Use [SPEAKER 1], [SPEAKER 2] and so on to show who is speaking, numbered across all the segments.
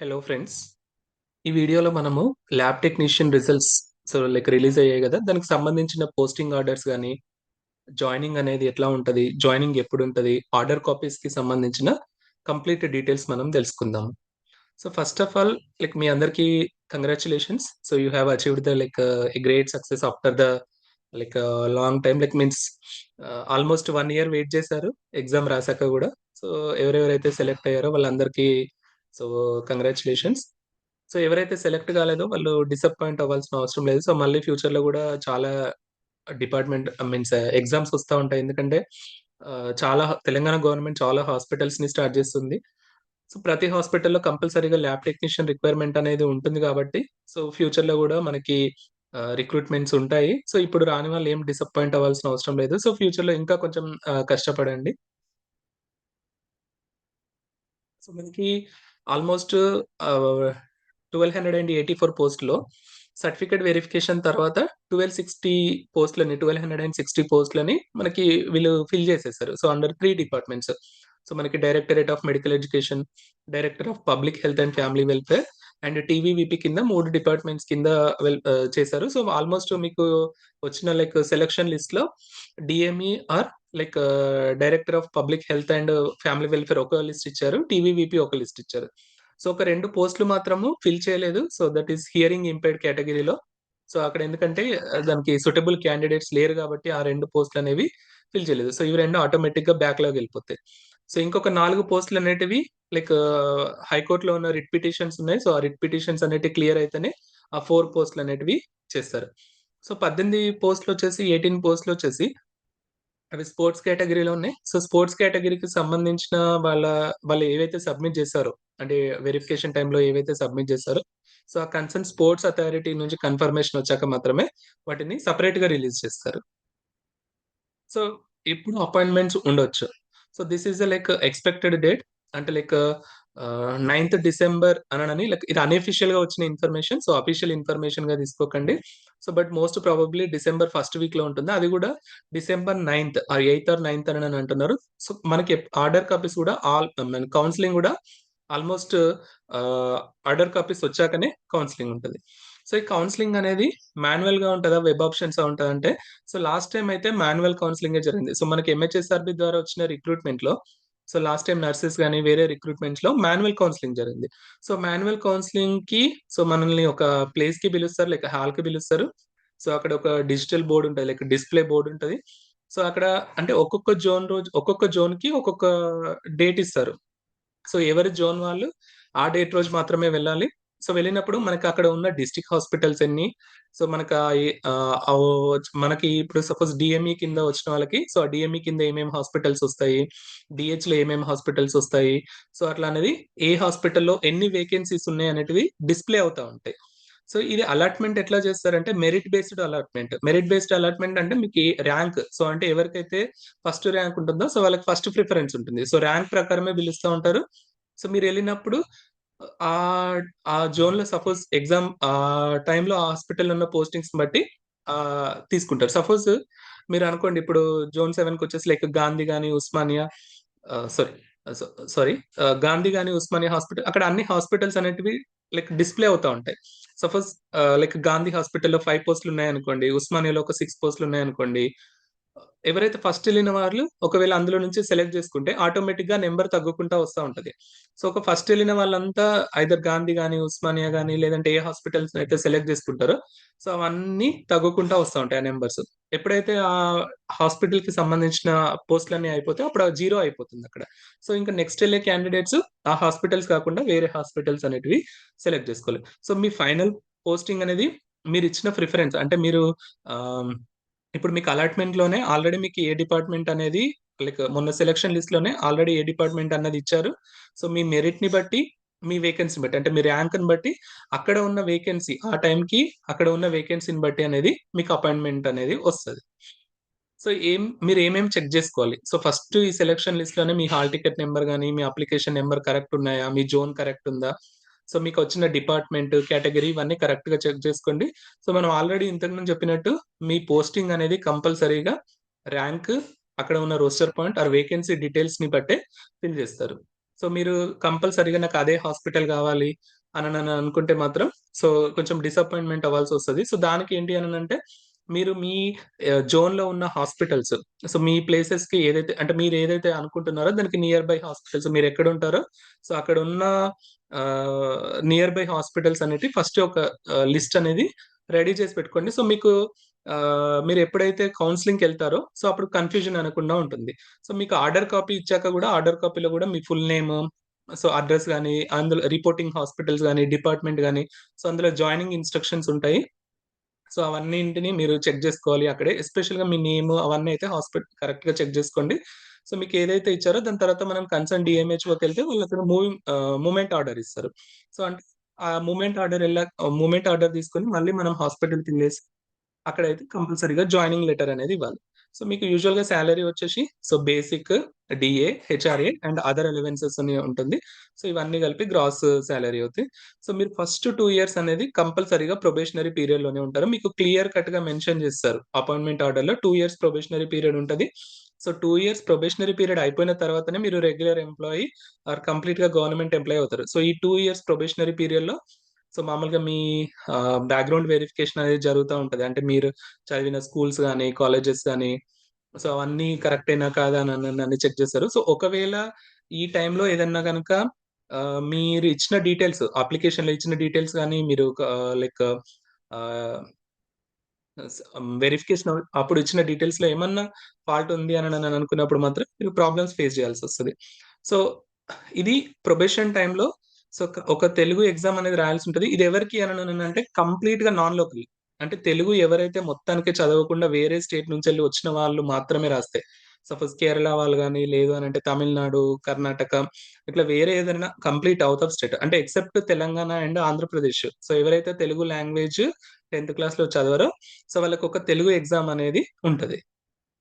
[SPEAKER 1] Hello friends. ఈ వీడియోలో మనము lab technician results so, like release అయ్యాయి కదా దానికి సంబంధించిన పోస్టింగ్ ఆర్డర్స్ కానీ జాయినింగ్ అనేది ఎట్లా ఉంటుంది జాయినింగ్ ఎప్పుడు ఉంటుంది ఆర్డర్ కాపీస్‌కి సంబంధించిన కంప్లీట్ డీటెయిల్స్ మనం తెలుసుకుందాం. So, first of all like మీ అందరికీ congratulations so, you have achieved the like a great success after the like long time like means almost one year wait చేశారు ఎగ్జామ్ రాసాక కూడా so, ఎవరెవరైతే select అయ్యారో వాళ్ళందరికీ so, congratulations so, ఎవరైతే select కాలేదో వాళ్ళు డిసప్పాయింట్ అవ్వాల్సిన అవసరం లేదు. సో, మళ్ళీ ఫ్యూచర్‌లో కూడా చాలా డిపార్ట్‌మెంట్ మీన్స్ ఎగ్జామ్స్ వస్తూ ఉంటాయి. ఎందుకంటే చాలా తెలంగాణ గవర్నమెంట్ చాలా హాస్పిటల్స్‌ని స్టార్ట్ చేస్తుంది. సో, ప్రతి హాస్పిటల్‌లో కంపల్సరీగా ల్యాబ్ టెక్నీషియన్ రిక్వైర్మెంట్ అనేది ఉంటుంది కాబట్టి సో, ఫ్యూచర్‌లో కూడా మనకి రిక్రూట్‌మెంట్స్ ఉంటాయి. సో, ఇప్పుడు రాని వాళ్ళు ఏం డిసప్పాయింట్ అవ్వాల్సిన అవసరం లేదు. సో, ఫ్యూచర్‌లో ఇంకా కొంచెం కష్టపడండి. సో, మనకి almost twelve hundred and eighty four పోస్ట్లో సర్టిఫికేట్ వెరిఫికేషన్ తర్వాత ట్వెల్వ్ సిక్స్టీ పోస్ట్లని ట్వెల్వ్ హండ్రెడ్ అండ్ సిక్స్టీ పోస్ట్లని మనకి వీళ్ళు ఫిల్ చేసేసారు. So under three departments. So, మనకి directorate of medical education, director of public health and family welfare and TVVP కింద మూడు డిపార్ట్‌మెంట్స్ కింద వెల్ చేశారు. సో, ఆల్‌మోస్ట్ మీకు వచ్చిన లైక్ సెలక్షన్ లిస్ట్లో DME or like director of public health and family welfare ఒక list ఇచ్చారు. టీవీవీపీ ఒక లిస్ట్ ఇచ్చారు. సో, ఒక రెండు పోస్టులు మాత్రము ఫిల్ చేయలేదు. So, that is hearing impaired కేటగిరీలో సో, అక్కడ ఎందుకంటే దానికి సూటబుల్ క్యాండిడేట్స్ లేరు కాబట్టి ఆ రెండు పోస్టులు అనేవి ఫిల్ చేయలేదు. సో, ఇవి 2 ఆటోమేటిక్‌గా బ్యాక్‌లాగ్ వెళ్ళిపోతాయి సో, ఇంకొక నాలుగు పోస్టులు అనేటివి లైక్ హైకోర్టులో ఉన్న రిట్ పిటిషన్స్ ఉన్నాయి. సో, ఆ రిట్ పిటిషన్స్ అనేటివి క్లియర్ అయితేనే ఆ ఫోర్ పోస్టులు అనేటివి చేస్తారు. సో, పద్దెనిమిది పోస్టులు వచ్చేసి ఎయిటీన్ పోస్టులు వచ్చేసి అవి స్పోర్ట్స్ కేటగిరీలో ఉన్నాయి. సో, స్పోర్ట్స్ కేటగిరీకి సంబంధించిన వాళ్ళ వాళ్ళు ఏవైతే సబ్మిట్ చేశారో అంటే వెరిఫికేషన్ టైంలో ఏవైతే సబ్మిట్ చేశారో సో, ఆ కన్సర్న్ స్పోర్ట్స్ అథారిటీ నుంచి కన్ఫర్మేషన్ వచ్చాక మాత్రమే వాటిని సపరేట్గా రిలీజ్ చేస్తారు. సో, ఇప్పుడు అపాయింట్‌మెంట్స్ ఉండొచ్చు. So, this is like expected date. అంటే లైక్ నైన్త్ డిసెంబర్ అనని లైక్ ఇది అన్‌అఫిషియల్‌గా వచ్చిన ఇన్ఫర్మేషన్. సో, అఫిషియల్ ఇన్ఫర్మేషన్‌గా తీసుకోకండి. So, but most probably December first వీక్‌లో ఉంటుంది. అది కూడా December ninth or eighth or ninth అని అంటున్నారు. సో, మనకి ఆర్డర్ కాపీస్ కూడా ఆల్ కౌన్సిలింగ్ కూడా ఆల్‌మోస్ట్ ఆర్డర్ కాపీస్ వచ్చాకనే కౌన్సిలింగ్ ఉంటుంది సో, ఈ కౌన్సిలింగ్ అనేది మాన్యుయల్‌గా ఉంటుందా వెబ్ ఆప్షన్సా అంటే సో, లాస్ట్ టైం అయితే మాన్యువల్ కౌన్సిలింగ్ జరిగింది. సో, మనకి ఎంహెచ్ఎస్ఆర్బి ద్వారా వచ్చిన రిక్రూట్‌మెంట్‌లో సో, లాస్ట్ టైం నర్సెస్ కానీ వేరే రిక్రూట్‌మెంట్స్‌లో మాన్యువల్ కౌన్సిలింగ్ జరిగింది. సో, మాన్యువల్ కౌన్సిలింగ్కి సో, మనల్ని ఒక ప్లేస్కి పిలుస్తారు. లైక్ హాల్‌కి పిలుస్తారు. సో, అక్కడ ఒక డిజిటల్ బోర్డ్ ఉంటుంది లైక్ డిస్‌ప్లే బోర్డ్ ఉంటుంది సో, అక్కడ అంటే ఒక్కొక్క జోన్ రోజు ఒక్కొక్క జోన్కి ఒక్కొక్క డేట్ ఇస్తారు. సో, ఎవరి జోన్ వాళ్ళు ఆ డేట్ రోజు మాత్రమే వెళ్ళాలి. సో, వెళ్ళినప్పుడు మనకి అక్కడ ఉన్న డిస్ట్రిక్ట్ హాస్పిటల్స్ ఎన్ని, సో, మనకు మనకి ఇప్పుడు సపోజ్ డిఎంఈ కింద వచ్చిన వాళ్ళకి సో, ఆ డిఎంఈ కింద ఏమేమి హాస్పిటల్స్ వస్తాయి, డీహెచ్‌లో ఏమేమి హాస్పిటల్స్ వస్తాయి. సో, అట్లా అనేది ఏ హాస్పిటల్‌లో ఎన్ని వేకెన్సీస్ ఉన్నాయి అనేటివి డిస్‌ప్లే అవుతా ఉంటాయి. సో, ఇది అలాట్‌మెంట్ ఎట్లా చేస్తారంటే merit based allotment. Merit based allotment అంటే మీకు ర్యాంక్ సో, అంటే ఎవరికైతే ఫస్ట్ ర్యాంక్ ఉంటుందో సో, వాళ్ళకి ఫస్ట్ ప్రిఫరెన్స్ ఉంటుంది. సో, ర్యాంక్ ప్రకారమే పిలుస్తూ ఉంటారు. సో, మీరు వెళ్ళినప్పుడు ఆ ఆ జోన్లో సపోజ్ ఎగ్జామ్ ఆ టైంలో ఆ ఉన్న పోస్టింగ్స్ బట్టి ఆ తీసుకుంటారు. సపోజ్ మీరు అనుకోండి ఇప్పుడు జోన్ సెవెన్కి వచ్చేసి లైక్ గాంధీ గాని, ఉస్మానియా సారీ సారీ గాంధీ గాని, ఉస్మానియా హాస్పిటల్ అక్కడ అన్ని హాస్పిటల్స్ అనేటివి లైక్ డిస్‌ప్లే అవుతా ఉంటాయి. సపోజ్ లైక్ గాంధీ హాస్పిటల్‌లో 5 పోస్ట్‌లున్నాయనుకోండి. ఉస్మానియాలో ఒక సిక్స్ పోస్టులు ఉన్నాయనుకోండి ఎవరైతే ఫస్ట్ వెళ్ళిన వాళ్ళు ఒకవేళ అందులో నుంచి సెలెక్ట్ చేసుకుంటే ఆటోమేటిక్గా నెంబర్ తగ్గుకుంటా వస్తా ఉంటది. సో, ఒక ఫస్ట్ వెళ్ళిన వాళ్ళంతా ఐదర్ గాంధీ గానీ ఉస్మానియా గానీ లేదంటే ఏ హాస్పిటల్స్ అయితే సెలెక్ట్ చేసుకుంటారో సో, అవన్నీ తగ్గుకుంటా వస్తా ఉంటాయి ఆ నెంబర్స్ ఎప్పుడైతే ఆ హాస్పిటల్కి సంబంధించిన పోస్ట్‌లన్నీ అయిపోతే అప్పుడు జీరో అయిపోతుంది అక్కడ సో, ఇంకా నెక్స్ట్ వెళ్ళే క్యాండిడేట్స్ ఆ హాస్పిటల్స్ కాకుండా వేరే హాస్పిటల్స్ అనేటివి సెలెక్ట్ చేసుకోవాలి. సో, మీ ఫైనల్ పోస్టింగ్ అనేది మీరు ఇచ్చిన ప్రిఫరెన్స్ అంటే మీరు ఇప్పుడు మీకు అలాట్‌మెంట్‌లోనే ఆల్రెడీ మీకు ఏ డిపార్ట్‌మెంట్ అనేది లైక్ మొన్న సెలక్షన్ లిస్ట్‌లోనే ఆల్రెడీ ఏ డిపార్ట్‌మెంట్ అన్నది ఇచ్చారు. సో, మీ మెరిట్‌ని బట్టి, మీ వేకెన్సీని బట్టి అంటే మీ ర్యాంక్‌ని బట్టి అక్కడ ఉన్న వేకెన్సీ ఆ టైంకి అక్కడ ఉన్న వేకెన్సీని బట్టి అనేది మీకు అపాయింట్‌మెంట్ అనేది వస్తుంది సో, ఏం మీరు ఏమేమి చెక్ చేసుకోవాలి సో, ఫస్ట్ ఈ సెలక్షన్ లిస్ట్‌లోనే మీ హాల్ టికెట్ నెంబర్ కానీ మీ అప్లికేషన్ నెంబర్ కరెక్ట్ ఉన్నాయా? మీ జోన్ కరెక్ట్ ఉందా? సో, మీకు వచ్చిన డిపార్ట్‌మెంట్, కేటగిరీ ఇవన్నీ కరెక్ట్‌గా చెక్ చేసుకోండి. సో, మనం ఆల్రెడీ ఇంతకుముందు చెప్పినట్టు మీ పోస్టింగ్ అనేది కంపల్సరీగా ర్యాంక్, అక్కడ ఉన్న రోస్టర్ పాయింట్ ఆర్ వేకెన్సీ డీటెయిల్స్‌ని బట్టే ఫిల్ చేస్తారు. సో మీరు కంపల్సరీగా నాకు అదే హాస్పిటల్ కావాలి అని అని అనుకుంటే మాత్రం సో కొంచెం డిసప్పాయింట్మెంట్ అవ్వాల్సి వస్తుంది సో దానికి ఏంటి అని అంటే మీరు మీ జోన్లో ఉన్న హాస్పిటల్స్ సో మీ ప్లేసెస్కి ఏదైతే అంటే మీరు ఏదైతే అనుకుంటున్నారో దానికి నియర్ బై హాస్పిటల్స్ మీరు ఎక్కడ ఉంటారో సో అక్కడ ఉన్న నియర్ బై హాస్పిటల్స్ అనేది ఫస్ట్ ఒక లిస్ట్ అనేది రెడీ చేసి పెట్టుకోండి. సో మీకు మీరు ఎప్పుడైతే కౌన్సిలింగ్కి వెళ్తారో సో అప్పుడు కన్ఫ్యూజన్ అనకుండా ఉంటుంది. సో మీకు ఆర్డర్ కాపీ ఇచ్చాక కూడా ఆర్డర్ కాపీలో కూడా మీ ఫుల్ నేమ్ సో అడ్రస్ కానీ అందులో రిపోర్టింగ్ హాస్పిటల్స్ కానీ డిపార్ట్మెంట్ కానీ సో అందులో జాయినింగ్ ఇన్స్ట్రక్షన్స్ ఉంటాయి. సో అవన్నింటిని మీరు చెక్ చేసుకోవాలి అక్కడే. ఎస్పెషల్గా మీ నేమ్ అవన్నీ అయితే హాస్పిటల్ కరెక్ట్గా చెక్ చేసుకోండి. సో మీకు ఏదైతే ఇచ్చారో దాని తర్వాత మనం కన్సర్న్ డిఎంహెచ్ఓకి వెళ్తే వాళ్ళు అక్కడ మూవింగ్ మూమెంట్ ఆర్డర్ ఇస్తారు. సో అంటే ఆ మూమెంట్ ఆర్డర్ వెళ్ళా మూమెంట్ ఆర్డర్ తీసుకొని మళ్ళీ మనం హాస్పిటల్కి వెళ్ళేసి అక్కడైతే కంపల్సరీగా జాయినింగ్ లెటర్ అనేది ఇవ్వాలి. సో మీకు యూజువల్గా శాలరీ వచ్చేసి so basic DA HRA and other allowances అని ఉంటుంది. సో ఇవన్నీ కలిపి గ్రాస్ శాలరీ అవుతాయి. సో మీరు ఫస్ట్ టూ ఇయర్స్ అనేది కంపల్సరీగా ప్రొబేషనరీ పీరియడ్లోనే ఉంటారు. మీకు క్లియర్ కట్గా మెన్షన్ చేస్తారు. అపాయింట్మెంట్ ఆర్డర్లో టూ ఇయర్స్ ప్రొబేషనరీ పీరియడ్ ఉంటుంది. So two years probationary period అయిపోయిన తర్వాతనే మీరు రెగ్యులర్ ఎంప్లాయీ ఆర్ కంప్లీట్గా గవర్నమెంట్ ఎంప్లాయీ అవుతారు. సో ఈ టూ ఇయర్స్ ప్రొబేషనరీ పీరియడ్లో సో మామూలుగా మీ బ్యాక్గ్రౌండ్ వెరిఫికేషన్ అనేది జరుగుతూ ఉంటుంది. అంటే మీరు చదివిన స్కూల్స్ కానీ కాలేజెస్ కానీ సో అవన్నీ కరెక్ట్ అయినా కాదా అని చెక్ చేస్తారు. సో ఒకవేళ ఈ టైంలో ఏదన్నా కనుక మీరు ఇచ్చిన డీటెయిల్స్ అప్లికేషన్లో ఇచ్చిన డీటెయిల్స్ కానీ మీరు లైక్ Um, వెరిఫికేషన్ అప్పుడు ఇచ్చిన డీటెయిల్స్లో ఏమన్నా ఫాల్ట్ ఉంది అని నేను అనుకున్నప్పుడు మాత్రం మీరు ప్రాబ్లమ్స్ ఫేస్ చేయాల్సి వస్తుంది. సో ఇది ప్రొబేషన్ టైంలో సో ఒక తెలుగు ఎగ్జామ్ అనేది రాయాల్సి ఉంటుంది. ఇది ఎవరికి అని అంటే కంప్లీట్గా నాన్ లోకల్ అంటే తెలుగు ఎవరైతే మొత్తానికి చదవకుండా వేరే స్టేట్ నుంచి వెళ్ళి వచ్చిన వాళ్ళు మాత్రమే రాస్తాయి సపోజ్ కేరళ వాళ్ళు కానీ లేదు అని అంటే తమిళనాడు కర్ణాటక ఇట్లా వేరే ఏదైనా కంప్లీట్ అవుట్ ఆఫ్ స్టేట్ అంటే except Telangana and Andhra Pradesh. So ఎవరైతే తెలుగు లాంగ్వేజ్ టెన్త్ క్లాస్లో చదవరో. సో వాళ్ళకి ఒక తెలుగు ఎగ్జామ్ అనేది ఉంటుంది.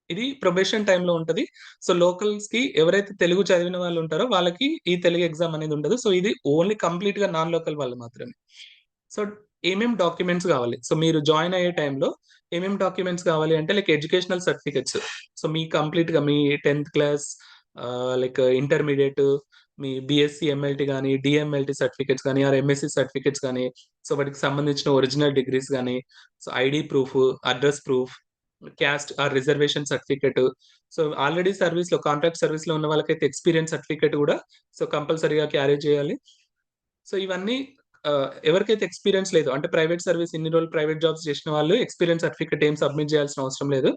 [SPEAKER 1] ఇది ప్రొబేషన్ టైంలో ఉంటుంది. సో లోకల్స్కి ఎవరైతే తెలుగు చదివిన వాళ్ళు ఉంటారో వాళ్ళకి ఈ తెలుగు ఎగ్జామ్ అనేది ఉండదు. సో ఇది ఓన్లీ కంప్లీట్గా నాన్ లోకల్ వాళ్ళు మాత్రమే. సో ఏమేం డాక్యుమెంట్స్ కావాలి? సో మీరు జాయిన్ అయ్యే టైంలో ఏమేం డాక్యుమెంట్స్ కావాలి అంటే లైక్ ఎడ్యుకేషనల్ సర్టిఫికెట్స్. సో మీ కంప్లీట్గా మీ టెన్త్ క్లాస్ లైక్ ఇంటర్మీడియట్ మీ బిఎస్సి ఎంఎల్టీ కానీ డిఎంఎల్టీ సర్టిఫికేట్స్ కానీ ఆర్ ఎంఎస్సి సర్టిఫికేట్స్ కానీ సో వాటికి సంబంధించిన ఒరిజినల్ డిగ్రీస్ కానీ so ID proof address proof caste or reservation certificate so already సర్వీస్లో కాంట్రాక్ట్ సర్వీస్లో ఉన్న వాళ్ళకైతే ఎక్స్పీరియన్స్ సర్టిఫికేట్ కూడా సో కంపల్సరీగా క్యారీ చేయాలి. సో ఇవన్నీ ఎవరికైతే ఎక్స్పీరియన్స్ లేదు అంటే ప్రైవేట్ సర్వీస్ ఇన్ని రోజులు ప్రైవేట్ జాబ్స్ చేసిన వాళ్ళు ఎక్స్పీరియన్స్ సర్టిఫికేట్ ఏం సబ్మిట్ చేయాల్సిన అవసరం లేదు.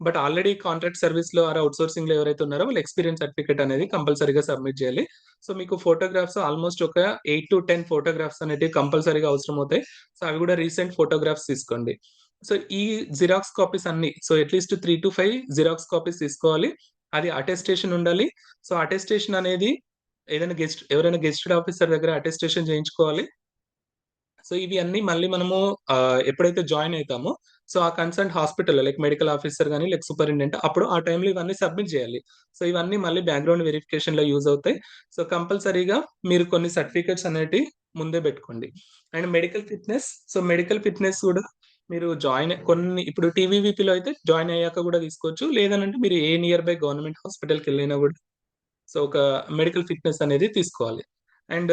[SPEAKER 1] బట్ ఆల్రెడీ కాంట్రాక్ట్ సర్వీస్లో ఆర్ అవుట్ సోర్సింగ్లో ఎవరైతే ఉన్నారో వాళ్ళు ఎక్స్పీరియన్స్ సర్టిఫికేట్ అనేది కంపల్సరీగా సబ్మిట్ చేయాలి. సో మీకు ఫోటోగ్రాఫ్స్ ఆల్మోస్ట్ ఒక ఎయిట్ టు టెన్ ఫోటోగ్రాఫ్స్ అనేవి కంపల్సరీగా అవసరం అవుతాయి. సో అవి కూడా రీసెంట్ ఫోటోగ్రాఫ్స్ తీసుకోండి. సో ఈ జిరాక్స్ కాపీస్ అన్ని so at least three to five xerox copies తీసుకోవాలి. అది అటెస్టేషన్ ఉండాలి. సో అటెస్టేషన్ అనేది ఏదైనా గెస్ట్ ఎవరైనా గెస్టెడ్ ఆఫీసర్ దగ్గర అటెస్టేషన్ చేయించుకోవాలి. సో ఇవి అన్ని మళ్ళీ మనము ఎప్పుడైతే జాయిన్ అవుతామో సో ఆ concern hospital like medical officer కానీ లైక్ సూపరింటెండెంట్ అప్పుడు ఆ టైంలో ఇవన్నీ సబ్మిట్ చేయాలి. సో ఇవన్నీ మళ్ళీ బ్యాక్గ్రౌండ్ వెరిఫికేషన్లో యూజ్ అవుతాయి. సో కంపల్సరీగా మీరు కొన్ని సర్టిఫికేట్స్ అనేటి ముందే పెట్టుకోండి. And medical fitness so medical fitness కూడా మీరు జాయిన్ కొన్ని ఇప్పుడు టీవీవీపీలో అయితే జాయిన్ అయ్యాక కూడా తీసుకోవచ్చు. లేదనంటే మీరు ఏ నియర్ బై గవర్నమెంట్ హాస్పిటల్కి వెళ్ళినా కూడా సో ఒక మెడికల్ ఫిట్నెస్ అనేది తీసుకోవాలి. అండ్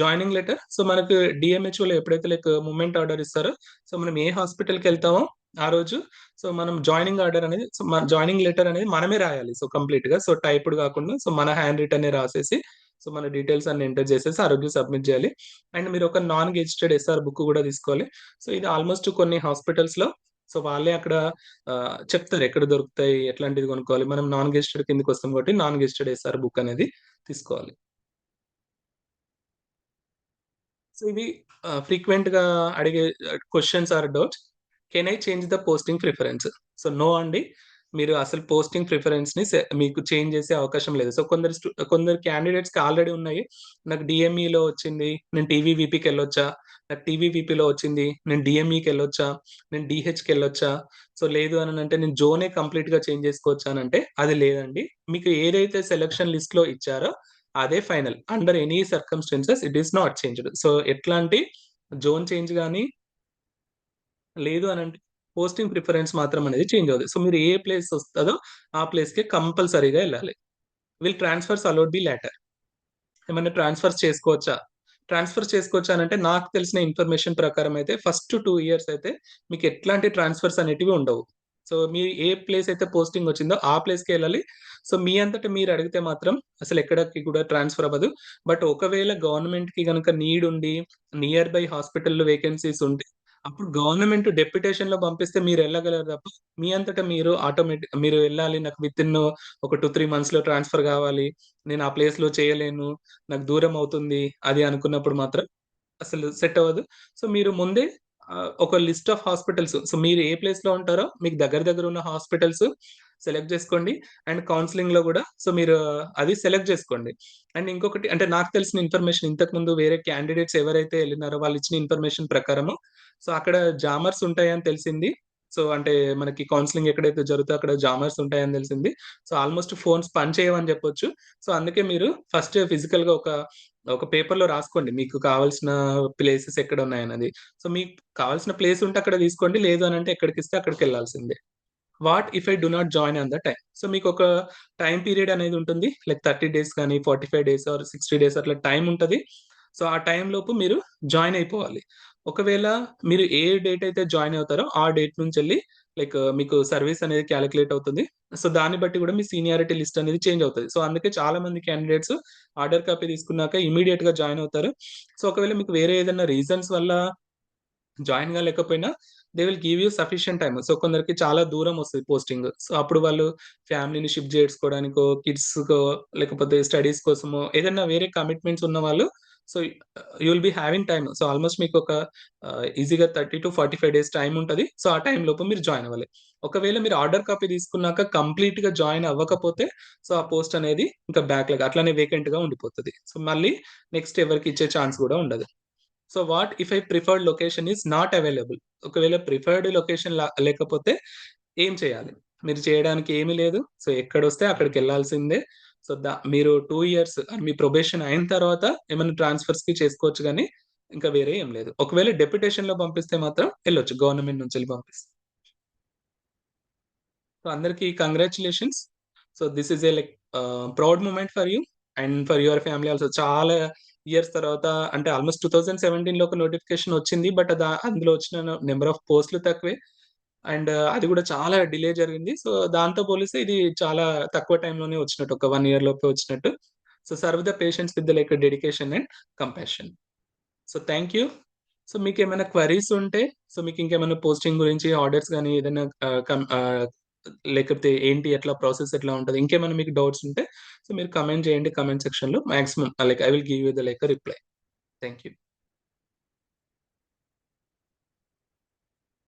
[SPEAKER 1] జాయినింగ్ లెటర్ సో మనకు డిఎంహెచ్ఓలో ఎప్పుడైతే లైక్ మూమెంట్ ఆర్డర్ ఇస్తారో సో మనం ఏ హాస్పిటల్కి వెళ్తామో ఆ రోజు సో మనం జాయినింగ్ ఆర్డర్ అనేది సో మన జాయినింగ్ లెటర్ అనేది మనమే రాయాలి సో కంప్లీట్గా. సో టైప్డ్ కాకుండా సో మన హ్యాండ్ రిటర్న్ రాసేసి సో మన డీటెయిల్స్ అన్ని ఎంటర్ చేసేసి ఆరోగ్య సబ్మిట్ చేయాలి. అండ్ మీరు ఒక నాన్ గెజిటెడ్ ఎస్ఆర్ బుక్ కూడా తీసుకోవాలి. సో ఇది ఆల్మోస్ట్ కొన్ని హాస్పిటల్స్లో సో వాళ్ళే అక్కడ చెప్తారు ఎక్కడ దొరుకుతాయి ఎట్లాంటిది కొనుక్కోవాలి. మనం నాన్ గెజిటెడ్ కిందకి వస్తాం కాబట్టి నాన్ గెజిటెడ్ ఎస్ఆర్ బుక్ అనేది తీసుకోవాలి. సో ఇవి ఫ్రీక్వెంట్గా అడిగే questions or doubts can I change the posting preference so no అండి. మీరు అసలు పోస్టింగ్ ప్రిఫరెన్స్ని మీకు చేంజ్ చేసే అవకాశం లేదు. సో కొందరు కొందరు క్యాండిడేట్స్కి ఆల్రెడీ ఉన్నాయి. నాకు డిఎంఈలో వచ్చింది. నేను టీవీవీపీకి వెళ్ళొచ్చా? నాకు టీవీవీపీలో వచ్చింది. నేను డిఎంఈకి వెళ్ళొచ్చా? నేను డిహెచ్కి వెళ్ళొచ్చా? సో లేదు అని అంటే నేను జోనే కంప్లీట్గా చేంజ్ చేసుకోవచ్చా అంటే అది లేదండి. మీకు ఏదైతే సెలక్షన్ లిస్ట్లో ఇచ్చారో అదే final. Under any circumstances it is not changed so ఎట్లాంటి జోన్ చేంజ్ కానీ లేదు అని అంటే పోస్టింగ్ ప్రిఫరెన్స్ మాత్రం అనేది చేంజ్ అవుతుంది సో మీరు ఏ ప్లేస్ వస్తుందో ఆ ప్లేస్కి కంపల్సరీగా వెళ్ళాలి. Will transfers allowed be later ఏమైనా ట్రాన్స్‌ఫర్స్ చేసుకోవచ్చా? ట్రాన్స్‌ఫర్ చేసుకోవచ్చా అంటే నాకు తెలిసిన ఇన్ఫర్మేషన్ ప్రకారం అయితే ఫస్ట్ టూ ఇయర్స్ అయితే మీకు ఎట్లాంటి ట్రాన్స్‌ఫర్స్ అనేటివి ఉండవు. సో, మీ ఏ ప్లేస్ అయితే పోస్టింగ్ వచ్చిందో ఆ ప్లేస్కి వెళ్ళాలి. సో, మీ అంతట మీరు అడిగితే మాత్రం అసలు ఎక్కడికి కూడా ట్రాన్స్‌ఫర్ అవ్వదు. బట్ ఒకవేళ గవర్నమెంట్కి గనుక నీడ్ ఉండి నియర్ బై హాస్పిటల్‌లో వేకెన్సీస్ ఉంటే అప్పుడు గవర్నమెంట్ డెప్యుటేషన్‌లో పంపిస్తే మీరు వెళ్ళగలరు తప్ప మీ అంతటా మీరు ఆటోమేటిక్ మీరు వెళ్ళాలి నాకు విత్ ఇన్ ఒక టూ త్రీ మంత్స్లో ట్రాన్స్‌ఫర్ కావాలి నేను ఆ ప్లేస్లో చేయలేను. నాకు దూరం అవుతుంది. అది అనుకున్నప్పుడు మాత్రం అసలు సెట్ అవ్వదు. సో, మీరు ముందే ఒక లిస్ట్ ఆఫ్ హాస్పిటల్స్ సో, మీరు ఏ ప్లేస్లో ఉంటారో మీకు దగ్గర దగ్గర ఉన్న హాస్పిటల్స్ సెలెక్ట్ చేసుకోండి అండ్ కౌన్సిలింగ్లో కూడా సో, మీరు అది సెలెక్ట్ చేసుకోండి అండ్ ఇంకొకటి అంటే నాకు తెలిసిన ఇన్ఫర్మేషన్ ఇంతకు ముందు వేరే క్యాండిడేట్స్ ఎవరైతే వెళ్ళినారో వాళ్ళు ఇచ్చిన ఇన్ఫర్మేషన్ ప్రకారము సో, అక్కడ జామర్స్ ఉంటాయని తెలిసింది. సో, అంటే మనకి కౌన్సిలింగ్ ఎక్కడైతే జరుగుతుందో అక్కడ జామర్స్ ఉంటాయని తెలిసింది. సో, ఆల్‌మోస్ట్ ఫోన్స్ పనిచేయవని చెప్పొచ్చు సో, అందుకే మీరు ఫస్ట్ ఫిజికల్‌గా ఒక ఒక పేపర్‌లో రాసుకోండి. మీకు కావాల్సిన ప్లేసెస్ ఎక్కడ ఉన్నాయన్నది సో, మీకు కావాల్సిన ప్లేస్ ఉంటే అక్కడ తీసుకోండి. లేదు అని అంటే ఎక్కడికిస్తే అక్కడికెళ్ళాల్సిందే. What if I do not join on the time so, ఒక టైం పీరియడ్ అనేది ఉంటుంది. లైక్ 30 డేస్ కానీ forty five days or 60 days అట్లా టైం ఉంటుంది సో, ఆ టైం లోపు మీరు జాయిన్ అయిపోవాలి. ఒకవేళ మీరు ఏ డేట్ అయితే జాయిన్ అవుతారో ఆ డేట్ నుంచి వెళ్ళి లైక్ మీకు సర్వీస్ అనేది క్యాలిక్యులేట్ అవుతుంది. సో, దాన్ని బట్టి కూడా మీ సీనియారిటీ లిస్ట్ అనేది చేంజ్ అవుతుంది సో, అందుకే చాలా మంది క్యాండిడేట్స్ ఆర్డర్ కాపీ తీసుకున్నాక ఇమ్మీడియేట్‌గా జాయిన్ అవుతారు. సో, ఒకవేళ మీకు వేరే ఏదైనా రీజన్స్ వల్ల జాయిన్గా లేకపోయినా they will give you sufficient time. So, కొందరికి చాలా దూరం వస్తుంది పోస్టింగ్. సో, అప్పుడు వాళ్ళు ఫ్యామిలీని షిఫ్ట్ చేసుకోవడానికి కిడ్స్ కో లేకపోతే స్టడీస్ కోసమో ఏదైనా వేరే కమిట్మెంట్స్ ఉన్న వాళ్ళు so, you will be having time. So, almost మీకు ఒక ఈజీగా 30-45 డేస్ టైం ఉంటుంది సో, ఆ టైం లోపు మీరు జాయిన్ అవ్వాలి. ఒకవేళ మీరు ఆర్డర్ కాపీ తీసుకున్నాక కంప్లీట్‌గా జాయిన్ అవ్వకపోతే సో, ఆ పోస్ట్ అనేది ఇంకా బ్యాక్ లాగా అట్లనే వేకెంట్‌గా ఉండిపోతుంది సో, మళ్ళీ నెక్స్ట్ ఎవరికి ఇచ్చే ఛాన్స్ కూడా ఉండదు. So, what if I preferred location is not available. ఒకవేళ ప్రిఫర్డ్ లొకేషన్ లేకపోతే ఏం చేయాలి? మీరు చేయడానికి ఏమీ లేదు. సో, ఎక్కడొస్తే అక్కడికెళ్ళాల్సిందే. సో, దా మీరు టూ ఇయర్స్ మీ ప్రొబేషన్ అయిన తర్వాత ఏమైనా ట్రాన్స్ఫర్స్కి చేసుకోవచ్చు కానీ ఇంకా వేరే ఏం లేదు. ఒకవేళ డెప్యుటేషన్‌లో పంపిస్తే మాత్రం వెళ్ళొచ్చు గవర్నమెంట్ నుంచెళ్ళి పంపిస్తే. సో, అందరికి congratulations so, this is a like proud moment for you and for your family also. చాలా ఇయర్స్ తర్వాత అంటే ఆల్‌మోస్ట్ 2017లో ఒక నోటిఫికేషన్ వచ్చింది. బట్ దా అందులో వచ్చిన నెంబర్ ఆఫ్ పోస్ట్‌లు తక్కువే. అండ్ uh, అది కూడా చాలా డిలే జరిగింది. సో, దాంతో పోలిస్తే ఇది చాలా తక్కువ టైంలోనే వచ్చినట్టు. ఒక వన్ ఇయర్ లోపే వచ్చినట్టు. So, serve the patients with like dedication and compassion. So, thank you. So, మీకేమైనా క్వరీస్ ఉంటే సో, మీకు ఇంకేమైనా పోస్టింగ్ గురించి ఆర్డర్స్ కానీ ఏదైనా uh, కం లేకపోతే ఏంటి ఎట్లా ప్రాసెస్ ఎట్లా ఉంటది? ఇంకేమైనా మీకు డౌట్స్ ఉంటే సో, మీరు కమెంట్ చేయండి కామెంట్ సెక్షన్‌లో. Maximum like I will give you the like reply. Thank you.